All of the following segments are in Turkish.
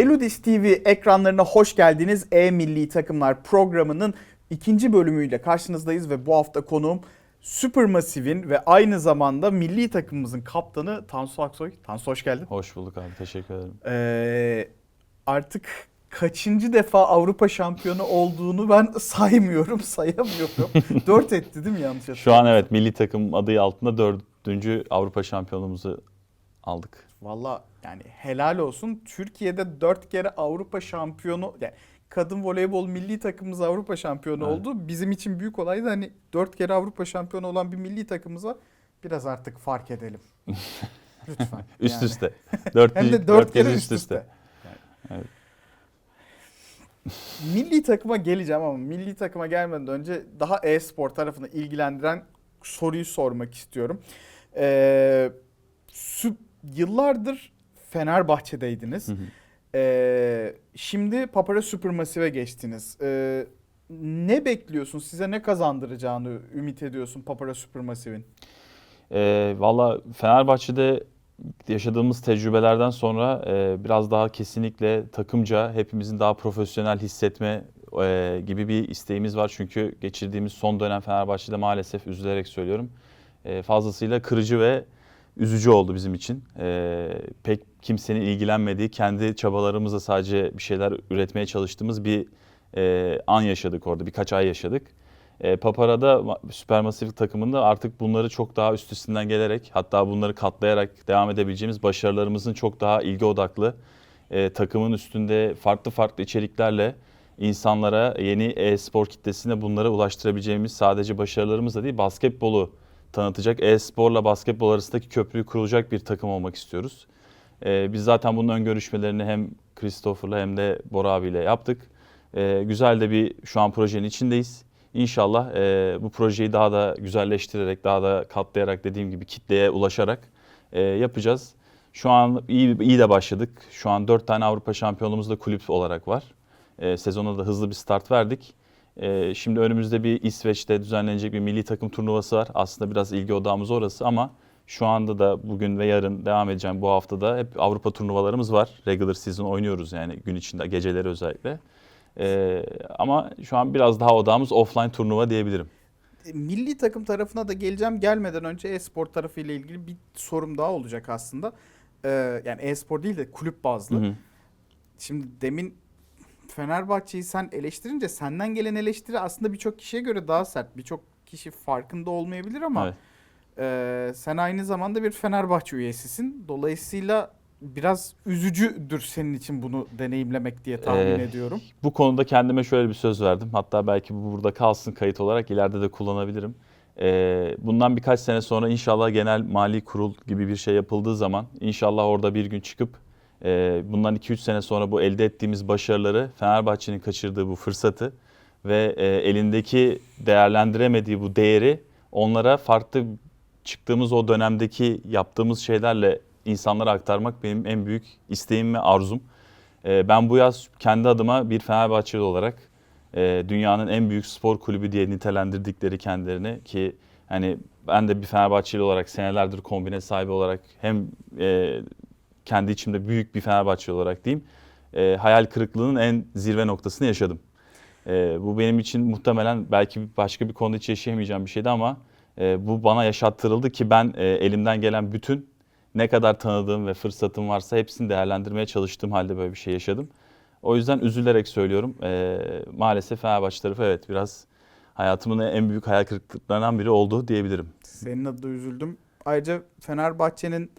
Eludis TV ekranlarına hoş geldiniz. E-Milli Takımlar programının ikinci bölümüyle karşınızdayız ve bu hafta konuğum Supermassive'in ve aynı zamanda milli takımımızın kaptanı Tansu Aksoy. Tansu hoş geldin. Hoş bulduk abi teşekkür ederim. Ee, artık kaçıncı defa Avrupa şampiyonu olduğunu ben saymıyorum, sayamıyorum. Dört etti değil mi yanlış Şu an evet milli takım adı altında dördüncü Avrupa şampiyonluğumuzu aldık. Valla yani helal olsun. Türkiye'de dört kere Avrupa şampiyonu yani kadın voleybol milli takımımız Avrupa şampiyonu Evet. oldu. Bizim için büyük olaydı. Hani dört kere Avrupa şampiyonu olan bir milli takımıza biraz artık fark edelim. Lütfen. Üst yani. üste. Dört, Hem de dört, dört kez kere üst üste. Evet. milli takıma geleceğim ama milli takıma gelmeden önce daha e-spor tarafını ilgilendiren soruyu sormak istiyorum. Ee, yıllardır Fenerbahçe'deydiniz. Hı hı. Ee, şimdi Papara Supermassive'e geçtiniz. Ee, ne bekliyorsun? Size ne kazandıracağını ümit ediyorsun Papara Supermassive'in? Ee, Valla Fenerbahçe'de yaşadığımız tecrübelerden sonra e, biraz daha kesinlikle takımca hepimizin daha profesyonel hissetme e, gibi bir isteğimiz var. Çünkü geçirdiğimiz son dönem Fenerbahçe'de maalesef üzülerek söylüyorum e, fazlasıyla kırıcı ve üzücü oldu bizim için. E, pek kimsenin ilgilenmediği, kendi çabalarımızla sadece bir şeyler üretmeye çalıştığımız bir e, an yaşadık orada. Birkaç ay yaşadık. E, Papara'da ma- Supermassive takımında artık bunları çok daha üst üstünden gelerek hatta bunları katlayarak devam edebileceğimiz başarılarımızın çok daha ilgi odaklı e, takımın üstünde farklı farklı içeriklerle insanlara yeni e-spor kitlesine bunları ulaştırabileceğimiz sadece başarılarımızla değil basketbolu tanıtacak e-sporla basketbol arasındaki köprüyü kurulacak bir takım olmak istiyoruz. E, biz zaten bunun ön görüşmelerini hem Christopher'la hem de Bora abiyle yaptık. E, güzel de bir şu an projenin içindeyiz. İnşallah e, bu projeyi daha da güzelleştirerek, daha da katlayarak dediğim gibi kitleye ulaşarak e, yapacağız. Şu an iyi iyi de başladık. Şu an 4 tane Avrupa şampiyonluğumuz da kulüp olarak var. E, sezona da hızlı bir start verdik. E, şimdi önümüzde bir İsveç'te düzenlenecek bir milli takım turnuvası var. Aslında biraz ilgi odağımız orası ama şu anda da bugün ve yarın devam edeceğim bu haftada hep Avrupa turnuvalarımız var. Regular season oynuyoruz yani gün içinde geceleri özellikle. E, ama şu an biraz daha odağımız offline turnuva diyebilirim. E, Milli takım tarafına da geleceğim. Gelmeden önce e-spor tarafı ile ilgili bir sorum daha olacak aslında. Ee, yani e-spor değil de kulüp bazlı. Hı hı. Şimdi demin Fenerbahçe'yi sen eleştirince senden gelen eleştiri aslında birçok kişiye göre daha sert. Birçok kişi farkında olmayabilir ama Evet. E, sen aynı zamanda bir Fenerbahçe üyesisin. Dolayısıyla biraz üzücüdür senin için bunu deneyimlemek diye tahmin Ee, ediyorum. Bu konuda kendime şöyle bir söz verdim. Hatta belki bu burada kalsın kayıt olarak ileride de kullanabilirim. Ee, bundan birkaç sene sonra inşallah genel mali kurul gibi bir şey yapıldığı zaman inşallah orada bir gün çıkıp e, bundan 2-3 sene sonra bu elde ettiğimiz başarıları Fenerbahçe'nin kaçırdığı bu fırsatı ve e, elindeki değerlendiremediği bu değeri onlara farklı çıktığımız o dönemdeki yaptığımız şeylerle insanlara aktarmak benim en büyük isteğim ve arzum. Ee, Ben bu yaz kendi adıma bir Fenerbahçeli olarak e, dünyanın en büyük spor kulübü diye nitelendirdikleri kendilerini ki hani ben de bir Fenerbahçeli olarak senelerdir kombine sahibi olarak hem e, kendi içimde büyük bir Fenerbahçeli olarak diyeyim e, hayal kırıklığının en zirve noktasını yaşadım. E, bu benim için muhtemelen belki başka bir konuda hiç yaşayamayacağım bir şeydi ama e, bu bana yaşattırıldı ki ben e, elimden gelen bütün ne kadar tanıdığım ve fırsatım varsa hepsini değerlendirmeye çalıştığım halde böyle bir şey yaşadım. O yüzden üzülerek söylüyorum. Ee, maalesef Fenerbahçe tarafı evet biraz hayatımın en büyük hayal kırıklıklarından biri oldu diyebilirim. Senin adına üzüldüm. Ayrıca Fenerbahçe'nin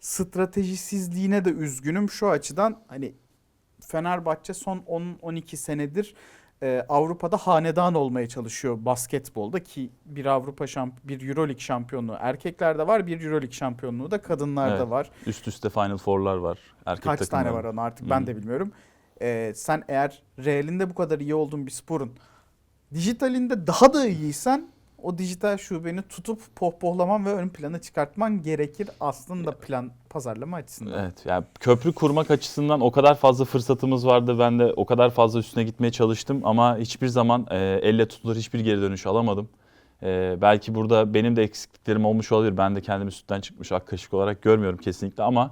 stratejisizliğine de üzgünüm şu açıdan. Hani Fenerbahçe son 10-12 senedir e, Avrupa'da hanedan olmaya çalışıyor basketbolda ki bir Avrupa şamp bir EuroLeague şampiyonluğu erkeklerde var, bir EuroLeague şampiyonluğu da kadınlarda Evet. var. Üst üste Final Four'lar var. Erkek Kaç tane takımları. var onu artık Hı. ben de bilmiyorum. E, sen eğer realinde bu kadar iyi olduğun bir sporun dijitalinde daha da iyiysen o dijital şubeni tutup pohpohlaman ve ön plana çıkartman gerekir aslında plan pazarlama açısından. Evet yani köprü kurmak açısından o kadar fazla fırsatımız vardı. Ben de o kadar fazla üstüne gitmeye çalıştım ama hiçbir zaman e, elle tutulur hiçbir geri dönüş alamadım. E, belki burada benim de eksikliklerim olmuş olabilir. Ben de kendimi sütten çıkmış ak kaşık olarak görmüyorum kesinlikle ama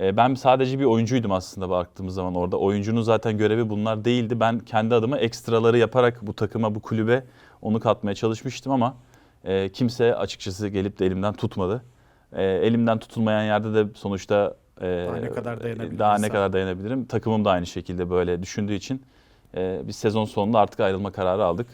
E, ben sadece bir oyuncuydum aslında baktığımız zaman orada. Oyuncunun zaten görevi bunlar değildi. Ben kendi adıma ekstraları yaparak bu takıma, bu kulübe onu katmaya çalışmıştım ama e, kimse açıkçası gelip de elimden tutmadı. E, elimden tutulmayan yerde de sonuçta e, Daha ne kadar dayanabilirsen. Daha ne kadar dayanabilirim. Takımım da aynı şekilde böyle düşündüğü için e, biz sezon sonunda artık ayrılma kararı aldık.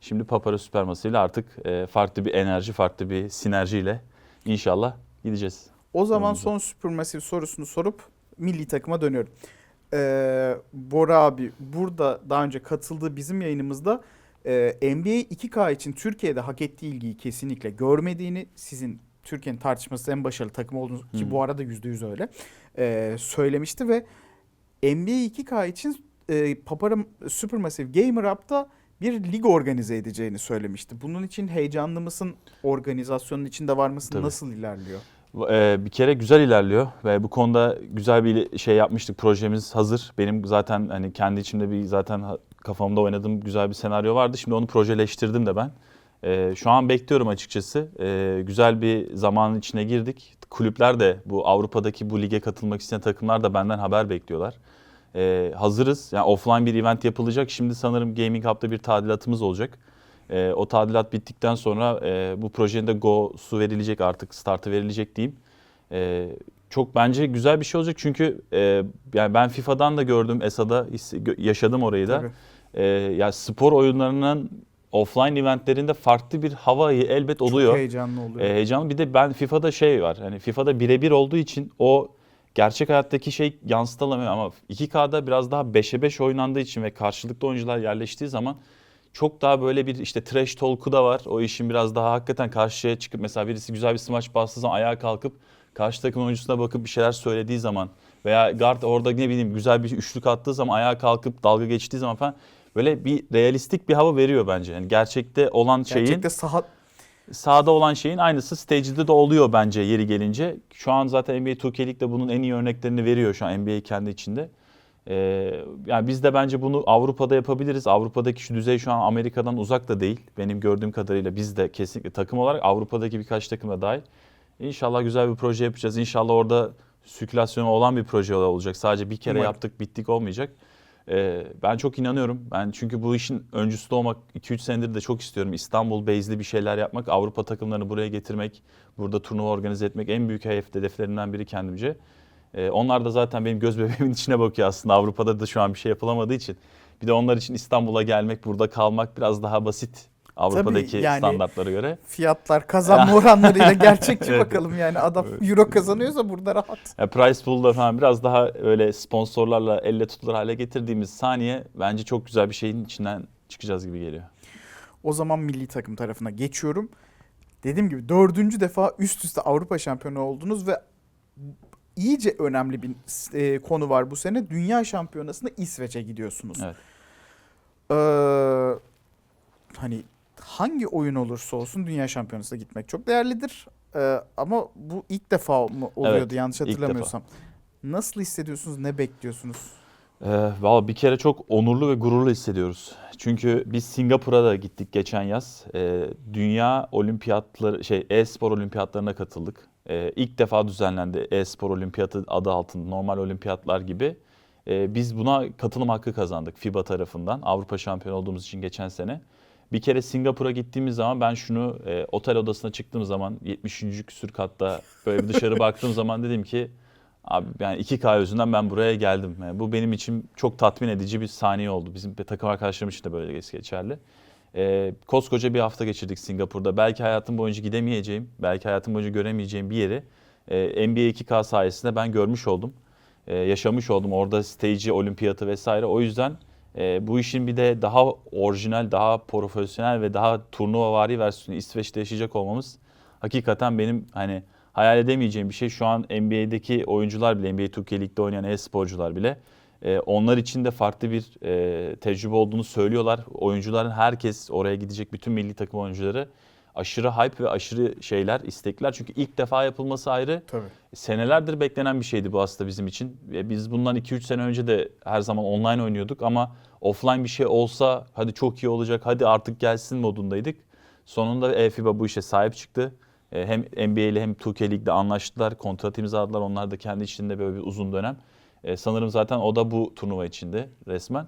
Şimdi Papara Süperması ile artık e, farklı bir enerji, farklı bir sinerjiyle inşallah gideceğiz. O zaman son Supermassive sorusunu sorup milli takıma dönüyorum. Ee, Bora abi burada daha önce katıldığı bizim yayınımızda e, NBA 2K için Türkiye'de hak ettiği ilgiyi kesinlikle görmediğini sizin Türkiye'nin tartışması en başarılı takım olduğunu ki Hı. bu arada %100 öyle e, söylemişti ve NBA 2K için e, Papara Supermassive Gamer Up'ta bir lig organize edeceğini söylemişti. Bunun için heyecanlı mısın? Organizasyonun içinde var mısın? Tabii. Nasıl ilerliyor? Ee, bir kere güzel ilerliyor ve bu konuda güzel bir şey yapmıştık. Projemiz hazır. Benim zaten hani kendi içimde bir zaten kafamda oynadığım güzel bir senaryo vardı. Şimdi onu projeleştirdim de ben. Ee, şu an bekliyorum açıkçası. Ee, güzel bir zamanın içine girdik. Kulüpler de bu Avrupa'daki bu lige katılmak isteyen takımlar da benden haber bekliyorlar. Ee, hazırız. Yani offline bir event yapılacak. Şimdi sanırım Gaming Hub'da bir tadilatımız olacak. Ee, o tadilat bittikten sonra e, bu projenin de go'su verilecek artık startı verilecek diyeyim. Ee, çok bence güzel bir şey olacak çünkü e, yani ben FIFA'dan da gördüm ESA'da yaşadım orayı da. Tabii. Ee, ya spor oyunlarının offline eventlerinde farklı bir havayı elbet oluyor. Çok heyecanlı oluyor. Ee, heyecanlı. Bir de ben FIFA'da şey var. Hani FIFA'da birebir olduğu için o gerçek hayattaki şey yansıtılamıyor ama 2K'da biraz daha 5'e 5 oynandığı için ve karşılıklı oyuncular yerleştiği zaman çok daha böyle bir işte trash talk'u da var. O işin biraz daha hakikaten karşıya çıkıp mesela birisi güzel bir smaç bastığı zaman ayağa kalkıp karşı takım oyuncusuna bakıp bir şeyler söylediği zaman veya guard orada ne bileyim güzel bir üçlük attığı zaman ayağa kalkıp dalga geçtiği zaman falan böyle bir realistik bir hava veriyor bence. Yani gerçekte olan şeyin Gerçekte saha sahada olan şeyin aynısı stage'de de oluyor bence yeri gelince. Şu an zaten NBA 2K League de bunun en iyi örneklerini veriyor şu an NBA kendi içinde. Ee, yani biz de bence bunu Avrupa'da yapabiliriz. Avrupa'daki şu düzey şu an Amerika'dan uzak da değil. Benim gördüğüm kadarıyla biz de kesinlikle takım olarak Avrupa'daki birkaç takım da dahil. İnşallah güzel bir proje yapacağız. İnşallah orada sirkülasyonu olan bir proje olacak. Sadece bir kere Umarım. yaptık bittik olmayacak. Ee, ben çok inanıyorum. Ben çünkü bu işin öncüsü olmak 2-3 senedir de çok istiyorum. İstanbul base'li bir şeyler yapmak, Avrupa takımlarını buraya getirmek, burada turnuva organize etmek en büyük hedef, hedeflerimden biri kendimce. Ee, onlar da zaten benim göz bebeğimin içine bakıyor aslında. Avrupa'da da şu an bir şey yapılamadığı için. Bir de onlar için İstanbul'a gelmek, burada kalmak biraz daha basit Avrupa'daki yani- standartlara göre. fiyatlar kazanma oranlarıyla gerçekçi Evet. bakalım yani adam euro kazanıyorsa burada rahat. Ya price pool'da falan biraz daha öyle sponsorlarla elle tutulur hale getirdiğimiz saniye bence çok güzel bir şeyin içinden çıkacağız gibi geliyor. O zaman milli takım tarafına geçiyorum. Dediğim gibi dördüncü defa üst üste Avrupa şampiyonu oldunuz ve iyice önemli bir e, konu var bu sene. Dünya şampiyonasında İsveç'e gidiyorsunuz. Evet. Ee, hani hangi oyun olursa olsun dünya şampiyonasına gitmek çok değerlidir. Ee, ama bu ilk defa mı oluyordu Evet, yanlış hatırlamıyorsam. Nasıl hissediyorsunuz? Ne bekliyorsunuz? Ee, Valla bir kere çok onurlu ve gururlu hissediyoruz. Çünkü biz Singapur'a da gittik geçen yaz. Ee, Dünya olimpiyatları, şey e-spor olimpiyatlarına katıldık. Ee, ilk defa düzenlendi e-spor olimpiyatı adı altında normal olimpiyatlar gibi. Ee, biz buna katılım hakkı kazandık FIBA tarafından. Avrupa şampiyonu olduğumuz için geçen sene. Bir kere Singapur'a gittiğimiz zaman ben şunu e, otel odasına çıktığım zaman 70. küsür katta böyle bir dışarı baktığım zaman dedim ki Abi yani 2K yüzünden ben buraya geldim. Yani bu benim için çok tatmin edici bir saniye oldu. Bizim bir takım arkadaşlarım için de böyle geçerli. Ee, koskoca bir hafta geçirdik Singapur'da. Belki hayatım boyunca gidemeyeceğim, belki hayatım boyunca göremeyeceğim bir yeri e, NBA 2K sayesinde ben görmüş oldum. E, yaşamış oldum orada stage'i, olimpiyatı vesaire. O yüzden e, bu işin bir de daha orijinal, daha profesyonel ve daha turnuvavari versiyonu İsveç'te yaşayacak olmamız hakikaten benim hani hayal edemeyeceğim bir şey. Şu an NBA'deki oyuncular bile, NBA 2K Lig'de oynayan e-sporcular bile e, onlar için de farklı bir e, tecrübe olduğunu söylüyorlar. Oyuncuların herkes oraya gidecek bütün milli takım oyuncuları aşırı hype ve aşırı şeyler, istekler. Çünkü ilk defa yapılması ayrı. Tabii. Senelerdir beklenen bir şeydi bu aslında bizim için. Ve Biz bundan 2-3 sene önce de her zaman online oynuyorduk ama offline bir şey olsa hadi çok iyi olacak, hadi artık gelsin modundaydık. Sonunda e-FIBA bu işe sahip çıktı. E, hem NBA ile hem 2K Lig'de anlaştılar. Kontrat imzaladılar. Onlar da kendi içinde böyle bir uzun dönem. E, sanırım zaten o da bu turnuva içinde resmen.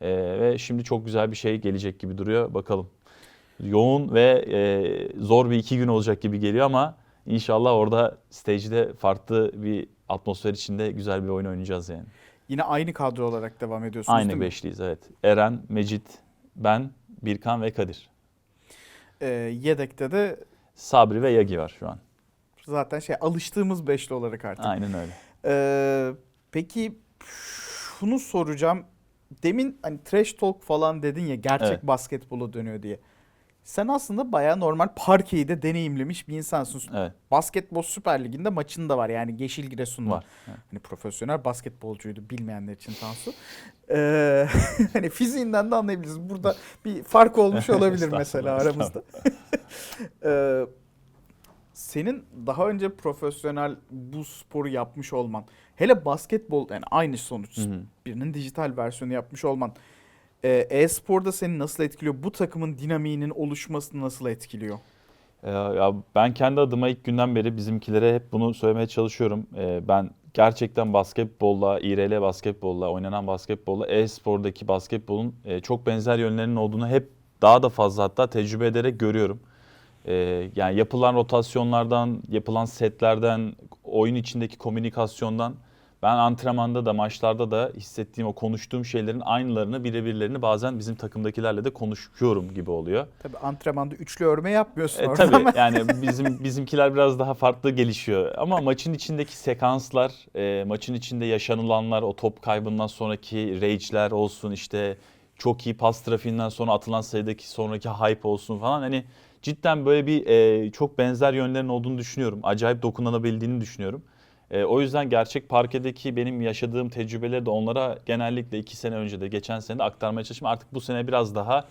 E, ve şimdi çok güzel bir şey gelecek gibi duruyor. Bakalım. Yoğun ve e, zor bir iki gün olacak gibi geliyor ama inşallah orada stage'de farklı bir atmosfer içinde güzel bir oyun oynayacağız yani. Yine aynı kadro olarak devam ediyorsunuz değil Aynı mi? beşliyiz evet. Eren, Mecit, ben, Birkan ve Kadir. Ee, yedekte de Sabri ve Yagi var şu an. zaten şey alıştığımız beşli olarak artık. Aynen öyle. Ee, peki şunu soracağım. Demin hani trash talk falan dedin ya gerçek Evet. basketbola dönüyor diye. Sen aslında bayağı normal parkeyi de deneyimlemiş bir insansın. Evet Basketbol Süper Ligi'nde maçın da var yani Yeşil Giresun'da. var. Evet. Hani profesyonel basketbolcuydu bilmeyenler için Tansu. Ee, hani fiziğinden de anlayabiliriz. Burada bir fark olmuş olabilir mesela aramızda. Ee, senin daha önce profesyonel bu sporu yapmış olman, hele basketbol yani aynı sonuç Hı hı. birinin dijital versiyonu yapmış olman e-sporda seni nasıl etkiliyor? Bu takımın dinamiğinin oluşmasını nasıl etkiliyor? Ee, ya ben kendi adıma ilk günden beri bizimkilere hep bunu söylemeye çalışıyorum. Ee, ben gerçekten basketbolla, İRL basketbolla, oynanan basketbolla, e-spordaki basketbolun e, çok benzer yönlerinin olduğunu hep daha da fazla hatta tecrübe ederek görüyorum. Ee, yani yapılan rotasyonlardan, yapılan setlerden, oyun içindeki komünikasyondan ben antrenmanda da maçlarda da hissettiğim o konuştuğum şeylerin aynılarını birebirlerini bazen bizim takımdakilerle de konuşuyorum gibi oluyor. Tabii antrenmanda üçlü örme yapmıyorsun E, orada tabii ama yani bizim bizimkiler biraz daha farklı gelişiyor. Ama maçın içindeki sekanslar, e, maçın içinde yaşanılanlar, o top kaybından sonraki rage'ler olsun işte çok iyi pas trafiğinden sonra atılan sayıdaki sonraki hype olsun falan hani cidden böyle bir e, çok benzer yönlerin olduğunu düşünüyorum. Acayip dokunulabildiğini düşünüyorum. E, o yüzden gerçek parkedeki benim yaşadığım tecrübeleri de onlara genellikle iki sene önce de geçen sene de aktarmaya çalıştım. Artık bu sene biraz daha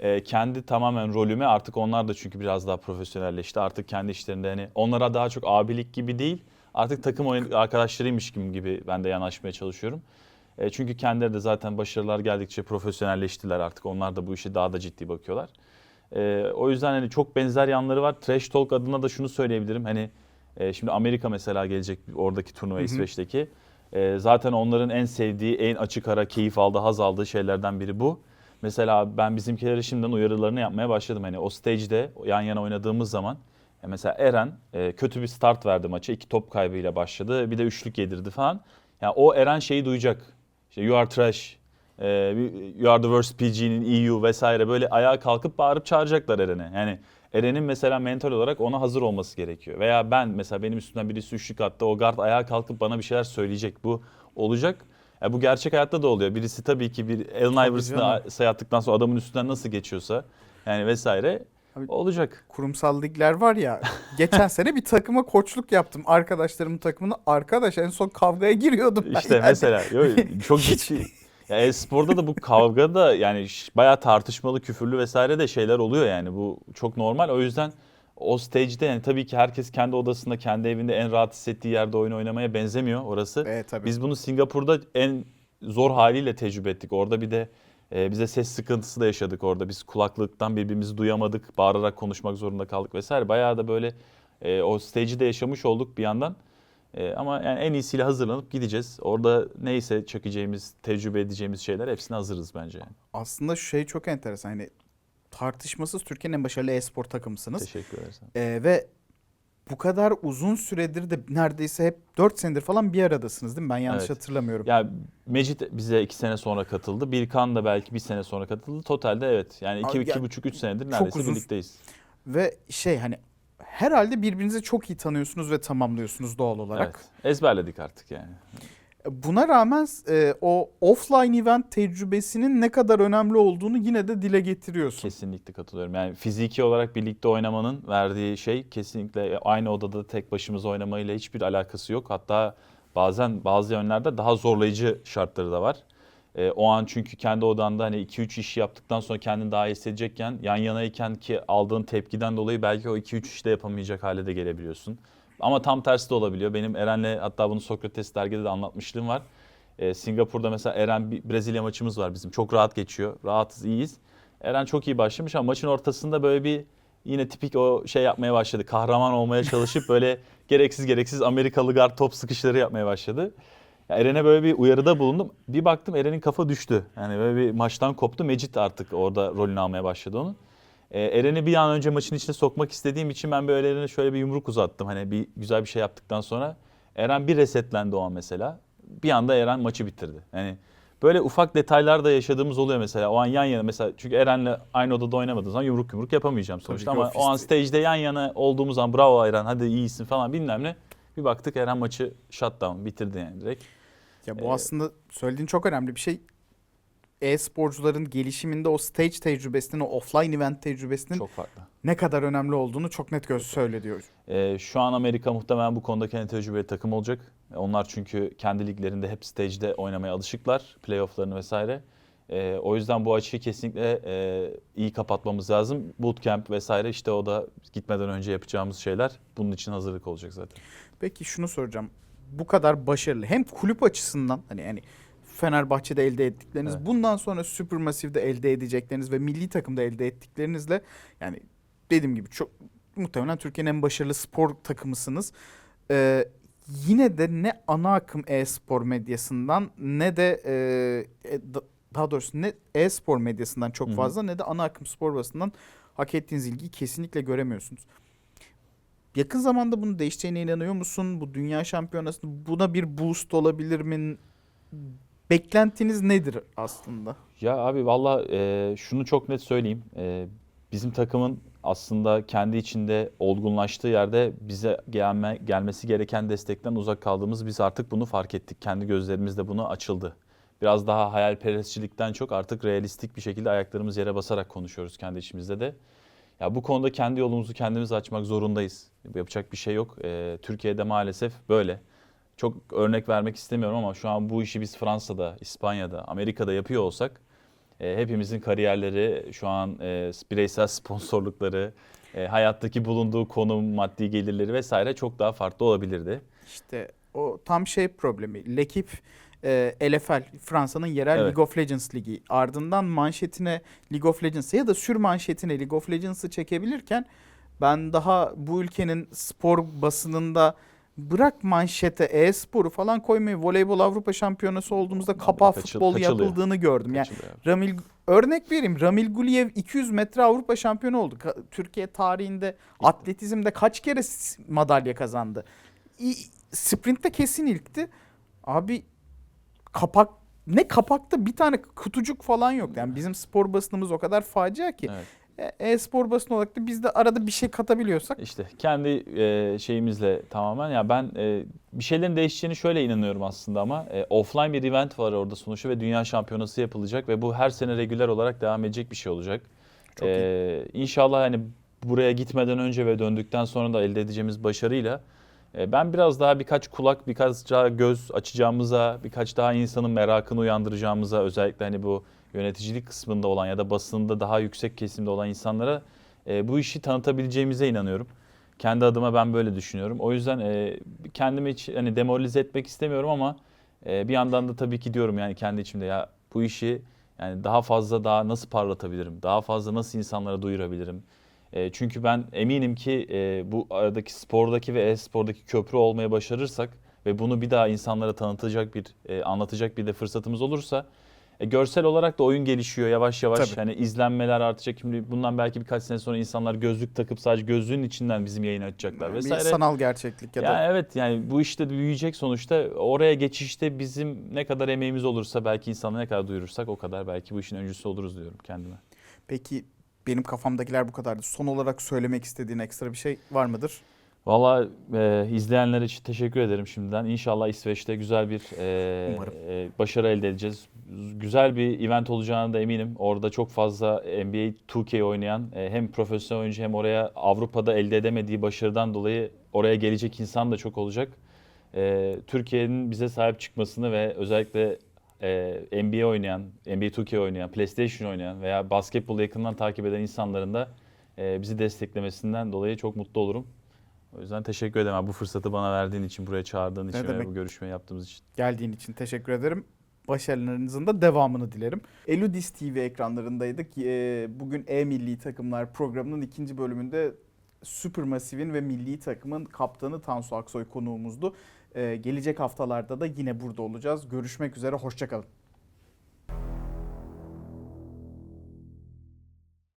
e, kendi tamamen rolüme artık onlar da çünkü biraz daha profesyonelleşti. Artık kendi işlerinde hani onlara daha çok abilik gibi değil artık takım arkadaşlarıymış gibi ben de yanaşmaya çalışıyorum. E, çünkü kendileri de zaten başarılar geldikçe profesyonelleştiler artık. Onlar da bu işe daha da ciddi bakıyorlar. E, o yüzden hani çok benzer yanları var. Trash Talk adına da şunu söyleyebilirim. Hani e, şimdi Amerika mesela gelecek oradaki turnuva. İsveç'teki. E, zaten onların en sevdiği, en açık ara keyif aldığı, haz aldığı şeylerden biri bu. Mesela ben bizimkilere şimdiden uyarılarını yapmaya başladım. Hani o stage'de yan yana oynadığımız zaman ya mesela Eren e, kötü bir start verdi maça. iki top kaybıyla başladı. Bir de üçlük yedirdi falan. Ya o Eren şeyi duyacak. İşte you are trash. e, you are the worst PG'nin EU vesaire böyle ayağa kalkıp bağırıp çağıracaklar Eren'e. Yani Eren'in mesela mental olarak ona hazır olması gerekiyor. Veya ben mesela benim üstümden birisi üçlük attı. O guard ayağa kalkıp bana bir şeyler söyleyecek. Bu olacak. Ya bu gerçek hayatta da oluyor. Birisi tabii ki bir Allen Iverson'ı canım. sayı attıktan sonra adamın üstünden nasıl geçiyorsa yani vesaire Abi- olacak. kurumsal ligler var ya. Geçen sene bir takıma koçluk yaptım. Arkadaşlarımın takımına. Arkadaş en son kavgaya giriyordum. İşte yani. mesela yo, çok ciddi. Ya e-sporda da bu kavga da yani bayağı tartışmalı, küfürlü vesaire de şeyler oluyor yani. Bu çok normal. O yüzden o stage'de yani tabii ki herkes kendi odasında, kendi evinde en rahat hissettiği yerde oyun oynamaya benzemiyor orası. Evet tabii. Biz bunu Singapur'da en zor haliyle tecrübe ettik. Orada bir de e, bize ses sıkıntısı da yaşadık orada. Biz kulaklıktan birbirimizi duyamadık, bağırarak konuşmak zorunda kaldık vesaire. Bayağı da böyle e, o stage'i de yaşamış olduk bir yandan. E, ama yani en iyisiyle hazırlanıp gideceğiz. Orada neyse çekeceğimiz, tecrübe edeceğimiz şeyler hepsine hazırız bence. Yani. Aslında şu şey çok enteresan. Hani tartışmasız Türkiye'nin en başarılı e-spor takımısınız. Teşekkür ederiz. Ee, ve bu kadar uzun süredir de neredeyse hep 4 senedir falan bir aradasınız değil mi? Ben yanlış Evet. hatırlamıyorum. Ya Mecit bize iki sene sonra katıldı. Birkan da belki bir sene sonra katıldı. Totalde evet. Yani iki, Abi iki ya- buçuk, üç senedir çok neredeyse uzun- birlikteyiz. Ve şey hani herhalde birbirinizi çok iyi tanıyorsunuz ve tamamlıyorsunuz doğal olarak. Evet. Ezberledik artık yani. Buna rağmen e, o offline event tecrübesinin ne kadar önemli olduğunu yine de dile getiriyorsun. Kesinlikle katılıyorum. Yani fiziki olarak birlikte oynamanın verdiği şey kesinlikle aynı odada tek başımıza oynamayla hiçbir alakası yok. Hatta bazen bazı yönlerde daha zorlayıcı şartları da var. Ee, o an çünkü kendi odanda hani 2-3 iş yaptıktan sonra kendini daha iyi hissedecekken yan yanayken ki aldığın tepkiden dolayı belki o 2-3 işte yapamayacak hale de gelebiliyorsun. Ama tam tersi de olabiliyor. Benim Eren'le hatta bunu Sokrates dergide de anlatmışlığım var. Ee, Singapur'da mesela Eren bir Brezilya maçımız var bizim. Çok rahat geçiyor. Rahatız, iyiyiz. Eren çok iyi başlamış ama maçın ortasında böyle bir yine tipik o şey yapmaya başladı. Kahraman olmaya çalışıp böyle gereksiz gereksiz Amerikalı guard top sıkışları yapmaya başladı. Ya Eren'e böyle bir uyarıda bulundum. Bir baktım Eren'in kafa düştü. Yani böyle bir maçtan koptu. Mecit artık orada rolünü almaya başladı onu. Ee, Eren'i bir an önce maçın içine sokmak istediğim için ben böyle Eren'e şöyle bir yumruk uzattım. Hani bir güzel bir şey yaptıktan sonra. Eren bir resetlendi o an mesela. Bir anda Eren maçı bitirdi. Yani böyle ufak detaylar da yaşadığımız oluyor mesela. O an yan yana mesela çünkü Eren'le aynı odada oynamadığım zaman yumruk yumruk yapamayacağım sonuçta ama o an stage'de yan yana olduğumuz zaman bravo Eren hadi iyisin falan bilmem ne. Bir baktık Eren maçı shutdown bitirdi yani direkt. Ya bu Ee, aslında söylediğin çok önemli bir şey. E-sporcuların gelişiminde o stage tecrübesinin, o offline event tecrübesinin Çok farklı. ne kadar önemli olduğunu çok net göz söylüyor. Ee, şu an Amerika muhtemelen bu konuda kendi tecrübeli takım olacak. Onlar çünkü kendi liglerinde hep stage'de oynamaya alışıklar. Playoff'larını vesaire. Ee, o yüzden bu açıyı kesinlikle e, iyi kapatmamız lazım. Bootcamp vesaire işte o da gitmeden önce yapacağımız şeyler. Bunun için hazırlık olacak zaten. Peki şunu soracağım. Bu kadar başarılı hem kulüp açısından hani yani Fenerbahçe'de elde ettikleriniz, Evet. bundan sonra Supermassive'de elde edecekleriniz ve milli takımda elde ettiklerinizle yani dediğim gibi çok muhtemelen Türkiye'nin en başarılı spor takımısınız. Ee, yine de ne ana akım e-spor medyasından ne de e, e, da- daha doğrusu ne e-spor medyasından çok fazla ne de ana akım spor basından hak ettiğiniz ilgiyi kesinlikle göremiyorsunuz. Yakın zamanda bunun değişeceğine inanıyor musun? Bu dünya şampiyonası buna bir boost olabilir mi? Beklentiniz nedir aslında? Ya abi valla e, şunu çok net söyleyeyim. E, bizim takımın aslında kendi içinde olgunlaştığı yerde bize gelme, gelmesi gereken destekten uzak kaldığımız biz artık bunu fark ettik. Kendi gözlerimizde bunu açıldı. Biraz daha hayalperestçilikten çok artık realistik bir şekilde ayaklarımız yere basarak konuşuyoruz kendi içimizde de. Ya bu konuda kendi yolumuzu kendimiz açmak zorundayız. Yapacak bir şey yok. E, Türkiye'de maalesef böyle. Çok örnek vermek istemiyorum ama şu an bu işi biz Fransa'da, İspanya'da, Amerika'da yapıyor olsak e, hepimizin kariyerleri, şu an e, bireysel sponsorlukları, e, hayattaki bulunduğu konum, maddi gelirleri vesaire çok daha farklı olabilirdi. İşte o tam şey problemi. Lekip e, LFL Fransa'nın yerel Evet. League of Legends ligi. Ardından manşetine League of Legends ya da sür manşetine League of Legends'ı çekebilirken ben daha bu ülkenin spor basınında bırak manşete e-sporu falan koymayı voleybol Avrupa Şampiyonası olduğumuzda kapağı kaçıl- futbol kaçılıyor. yapıldığını gördüm. Yani Kaçılıyor. Ramil örnek vereyim. Ramil Guliyev 200 metre Avrupa şampiyonu oldu. Türkiye tarihinde atletizmde kaç kere madalya kazandı? Sprint'te kesin ilkti. Abi kapak ne kapakta bir tane kutucuk falan yok. Yani bizim spor basınımız o kadar facia ki. Evet. E- E-spor basını olarak da biz de arada bir şey katabiliyorsak İşte kendi e, şeyimizle tamamen ya ben e, bir şeylerin değişeceğini şöyle inanıyorum aslında ama e, offline bir event var orada sonuçta ve dünya şampiyonası yapılacak ve bu her sene regüler olarak devam edecek bir şey olacak. Çok E, İnşallah hani buraya gitmeden önce ve döndükten sonra da elde edeceğimiz başarıyla ben biraz daha birkaç kulak, birkaç daha göz açacağımıza, birkaç daha insanın merakını uyandıracağımıza özellikle hani bu yöneticilik kısmında olan ya da basında daha yüksek kesimde olan insanlara e, bu işi tanıtabileceğimize inanıyorum. Kendi adıma ben böyle düşünüyorum. O yüzden e, kendimi hiç hani demoralize etmek istemiyorum ama e, bir yandan da tabii ki diyorum yani kendi içimde ya bu işi yani daha fazla daha nasıl parlatabilirim? Daha fazla nasıl insanlara duyurabilirim? E, çünkü ben eminim ki e, bu aradaki spordaki ve e-spordaki köprü olmaya başarırsak ve bunu bir daha insanlara tanıtacak bir, e, anlatacak bir de fırsatımız olursa e, görsel olarak da oyun gelişiyor yavaş yavaş. Tabii. Yani izlenmeler artacak. Şimdi bundan belki birkaç sene sonra insanlar gözlük takıp sadece gözlüğün içinden bizim yayını açacaklar bir vesaire. sanal gerçeklik ya da Yani evet yani bu işte büyüyecek sonuçta. Oraya geçişte bizim ne kadar emeğimiz olursa belki insanlara ne kadar duyurursak o kadar belki bu işin öncüsü oluruz diyorum kendime. Peki benim kafamdakiler bu kadardı. Son olarak söylemek istediğin ekstra bir şey var mıdır? Valla e, izleyenler için teşekkür ederim şimdiden. İnşallah İsveç'te güzel bir e, Umarım. e, başarı elde edeceğiz. Güzel bir event olacağına da eminim. Orada çok fazla NBA 2K oynayan e, hem profesyonel oyuncu hem oraya Avrupa'da elde edemediği başarıdan dolayı oraya gelecek insan da çok olacak. E, Türkiye'nin bize sahip çıkmasını ve özellikle e, NBA oynayan, NBA 2K oynayan, PlayStation oynayan veya basketbolu yakından takip eden insanların da e, bizi desteklemesinden dolayı çok mutlu olurum. O yüzden teşekkür ederim abi bu fırsatı bana verdiğin için, buraya çağırdığın için ve bu görüşmeyi yaptığımız için. Geldiğin için teşekkür ederim. başarılarınızın da devamını dilerim. Eludis TV ekranlarındaydık. Ee, Bugün E Milli Takımlar programının ikinci bölümünde Supermassive'in ve milli takımın kaptanı Tansu Aksoy konuğumuzdu. Ee, Gelecek haftalarda da yine burada olacağız. Görüşmek üzere, hoşçakalın.